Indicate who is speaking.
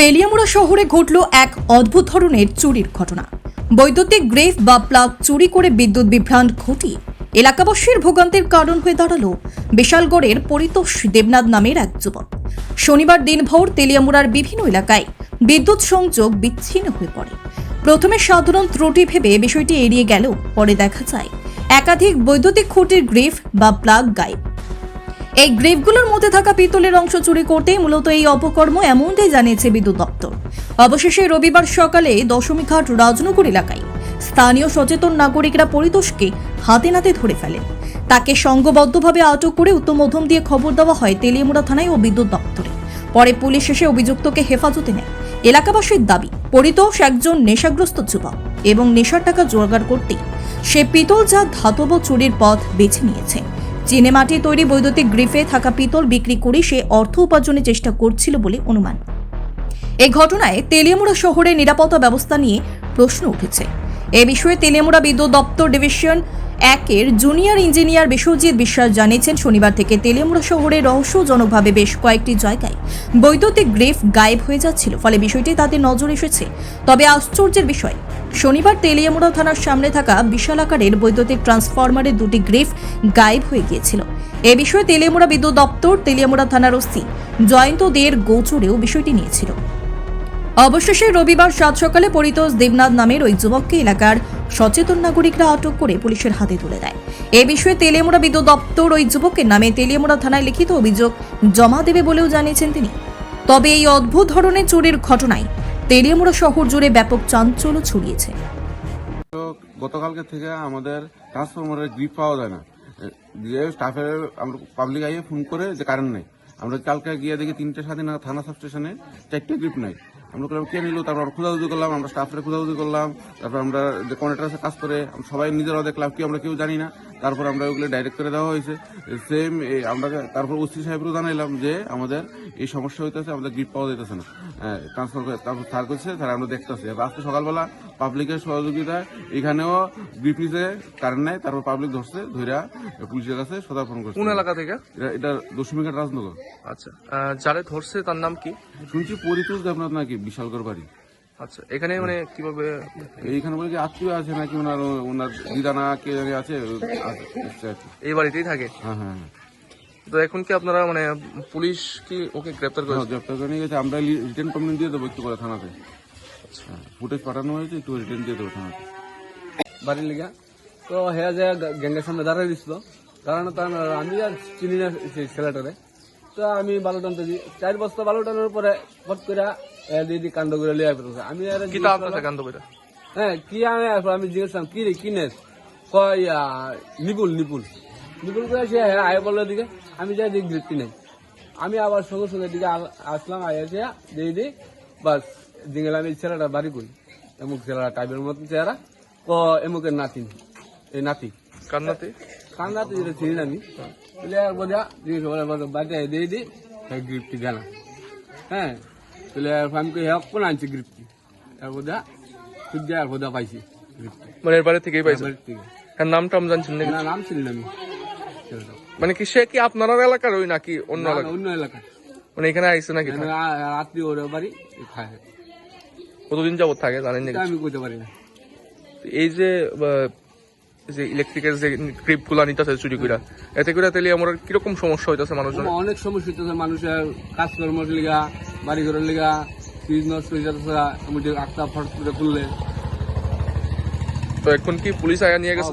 Speaker 1: তেলিয়ামুড়া শহরে ঘটল এক অদ্ভুত ধরনের চুরির ঘটনা। বৈদ্যুতিক গ্রেফ বা প্লাগ চুরি করে বিদ্যুৎ বিভ্রান্ত ঘটিয়ে এলাকাবাসীর ভোগান্তির কারণ হয়ে দাঁড়াল বিশালগড়ের পরিতোষ দেবনাথ নামের এক যুবক। শনিবার দিনভর তেলিয়ামুড়ার বিভিন্ন এলাকায় বিদ্যুৎ সংযোগ বিচ্ছিন্ন হয়ে পড়ে। প্রথমে সাধারণ ত্রুটি ভেবে বিষয়টি এড়িয়ে গেলেও পরে দেখা যায়, একাধিক বৈদ্যুতিক খুঁটির গ্রেফ বা প্লাগ গায়েব। এই গ্রেভগুলোর মধ্যে থাকা পিতলের অংশ চুরি করতেই মূলত এই অপকর্ম এমনটাই জানিয়েছে বিদ্যুৎ দপ্তর। অবশেষে রবিবার সকালে দশমীঘাট রাজনগর এলাকায় স্থানীয় সচেতন নাগরিকরা পরিতোষকে হাতে নাতে ধরে ফেলেন তাকে সংঘবদ্ধভাবে আটক করে উত্তম মধ্যম দিয়ে খবর দেওয়া হয় তেলিয়ামুড়া থানায় ও বিদ্যুৎ দপ্তরে। পরে পুলিশ এসে অভিযুক্তকে হেফাজতে নেয়। এলাকাবাসীর দাবি, পরিতোষ একজন নেশাগ্রস্ত যুবক এবং নেশার টাকা জোগাড় করতেই সে পিতল যা ধাতব চুরির পথ বেছে নিয়েছে। চীনে মাটি তৈরি বৈদ্যুতিক গ্রিফে থাকা পিতল বিক্রি করে সে অর্থ উপার্জনের চেষ্টা করছিল বলে অনুমান। এই ঘটনায় তেলিয়ামুড়া শহরে নিরাপত্তা ব্যবস্থা নিয়ে প্রশ্ন উঠেছে। এ বিষয়ে তেলিয়ামুড়া বিদ্যুৎ দপ্তর ডিভিশন একের জুনিয়র ইঞ্জিনিয়ার বিশ্বজিৎ বিশ্বাস জানিয়েছেন, শনিবার থেকে তেলিয়ামুড়া শহরে রহস্যজনকভাবে বেশ কয়েকটি জায়গায় বৈদ্যুতিক গ্রেফ গায়েব হয়ে যাচ্ছিল, ফলে বিষয়টি তাদের নজর এসেছে। তবে আশ্চর্যের বিষয়, শনিবার তেলিয়ামুড়া থানার সামনে থাকা বিশাল আকারের বৈদ্যুতিক ট্রান্সফরমারের দুটি গ্রেফ গায়েব হয়ে গিয়েছিল। এ বিষয়ে তেলিয়ামুড়া বিদ্যুৎ দপ্তর তেলিয়ামুড়া থানার ওসি জয়ন্ত দের গোচরেও বিষয়টি নিয়েছিল। অবশেষে রবিবার সাত সকালে পরিতোষ দেবনাথ নামের ওই যুবককে এলাকার সচেতন নাগরিকরা আটক করে পুলিশের হাতে তুলে দেয়। এ বিষয়ে তেলিয়ামুড়া বিদ্যুৎ দপ্তর ওই যুবকের নামে তেলিয়ামুড়া থানায় লিখিত অভিযোগ জমা দেবে বলেও জানিয়েছেন তিনি। তবে এই অদ্ভুত ধরনের চুরির ঘটনায় তেলিয়ামুড়া শহর জুড়ে ব্যাপক চাঞ্চল্য ছড়িয়েছে।
Speaker 2: গতকালকে থেকে আমাদের ট্রান্সফরমারের গ্রিপ পাওয়া যায় না। যে স্টাফের আমরা পাবলিক আইয়ে ফোন করে যে কারেন্ট নেই। আমরা কালকে গিয়ে দেখি তিনটে সাথে না থানা সাব স্টেশনে চারটে গ্রিপ নাই। আমরা করলাম কে নিল? তারপর আমরা খোঁজাখুঁজি করলাম, আমরা স্টাফের খোঁজাখুঁজি করলাম, তারপর আমরা যে কন্ট্রাক্টর কাজ করে সবাই নিজেরাও দেখলাম, কি আমরা কেউ জানি না। তারপর আমরা ওইগুলো ডাইরেক্ট করে দেওয়া হয়েছে। সেম আমরা তারপর ওসি সাহেবরও জানাইলাম যে, আমাদের এই সমস্যা হইতেছে, আমাদের গিফট পাওয়া যেতেছে না। ট্রান্সফার করে তারপর স্যার করছে স্যার আমরা দেখতেছি। আজকে সকালবেলা পাবলিকের সহযোগিতায় এখানেও নিচে কারেন্ট নাই তারপর পাবলিক ধরছে ধইরা পুলিশের কাছে সদার্পণ করছে।
Speaker 3: কোন এলাকা থেকে?
Speaker 2: এটা এটা দশমিঘাট রাজনগর।
Speaker 3: আচ্ছা যারে ধরছে তার নাম কি?
Speaker 2: শুনছি পরিতোষ দেবনাথ নাকি বিশালগড় বাড়ি।
Speaker 3: আচ্ছা এখানে মানে কীভাবে?
Speaker 2: এইখানে বলে কি আত্মীয় আছে নাকি ওনার ওনার দিদানা কে আছে।
Speaker 3: এই বাড়িতেই থাকে?
Speaker 2: হ্যাঁ হ্যাঁ হ্যাঁ।
Speaker 3: তো এখন কি আপনারা মানে পুলিশ কি ওকে গ্রেপ্তার
Speaker 2: হ্যাঁ,
Speaker 3: করেছে
Speaker 2: গ্রেপ্তার করে নিয়ে গেছে। আমরা রিটার্ন কমপ্লেন দিয়ে দেবো একটু করে থানাতে। ফুটেজ পাঠানো হয়েছে একটু রিটার্ন দিয়ে দেবো থানাতে।
Speaker 4: বাড়ির লিগা? তো হ্যাঁ যে গ্যাংয়ের সামনে দাঁড়াই দিছিল দাঁড়ানো তার আমি আর চিনি না সেই ছেলেটারে। তো আমি বালু টানতে দিই চার বস্তা বালু টানার পরে ফট করে দিদি কাণ্ড করে লিয়ে ফেলছে আমি আর
Speaker 3: কি
Speaker 4: জিজ্ঞেস
Speaker 3: তা
Speaker 4: করলাম,
Speaker 3: করে
Speaker 4: হ্যাঁ কি আমি আমি জিজ্ঞেস কি রে কি নেস? কয় নিপুল নিপুল। নিপুল করে সে হ্যাঁ আয় বলল দিকে। আমি যাই দিক দৃষ্টি নেই। আমি আবার সঙ্গে সঙ্গে দিকে আসলাম আয় দিয়ে দিয়ে দিই বাস দিঙ্গেল আমি ছেলেটা বাড়ি করি। এমুক ছেলেটা টাইপের মতন চেহারা। ও এমুকের নাতি। এই নাতি।
Speaker 3: কান্নাতে
Speaker 4: কান্নাতে যেটা চিনি আমি। বলে আর বোঝা জিজ্ঞেস করে বাড়িতে দিয়ে দিই হ্যাঁ গ্রিপটি গেলাম হ্যাঁ বলে আমি কই হ্যাঁ কোন আনছি গ্রিপটি আর বোঝা সূর্য আর বোঝা পাইছি গ্রিপটি
Speaker 3: মানে এর বাড়ি থেকেই পাইছে? নাম টাম জানছেন
Speaker 4: না। নাম ছিল না আমি।
Speaker 3: মানে কি সে কি আপনার এলাকার ওই নাকি অন্য এলাকা
Speaker 4: অন্য এলাকা
Speaker 3: মানে এখানে আইসে নাকি
Speaker 4: রাত্রি ওর বাড়ি খায়
Speaker 3: কতদিন যাবত থাকে জানেন নাকি?
Speaker 4: আমি কইতে পারি না।
Speaker 3: এই যে যে ইলেকট্রিকের যে ক্রিপগুলা নিতেছে চুরি করে এতে করে তাহলে আমার কীরকম সমস্যা হইতেছে মানুষজন
Speaker 4: অনেক সমস্যা হচ্ছে মানুষের কাজকর্মের লিগা বাড়ি ঘরের লিগা ফ্রিজ নষ্ট হয়ে যাচ্ছে এমনকি আটটা ফট করে খুললে
Speaker 3: তো এখন কি পুলিশ আয়া নিয়ে
Speaker 4: গেছে।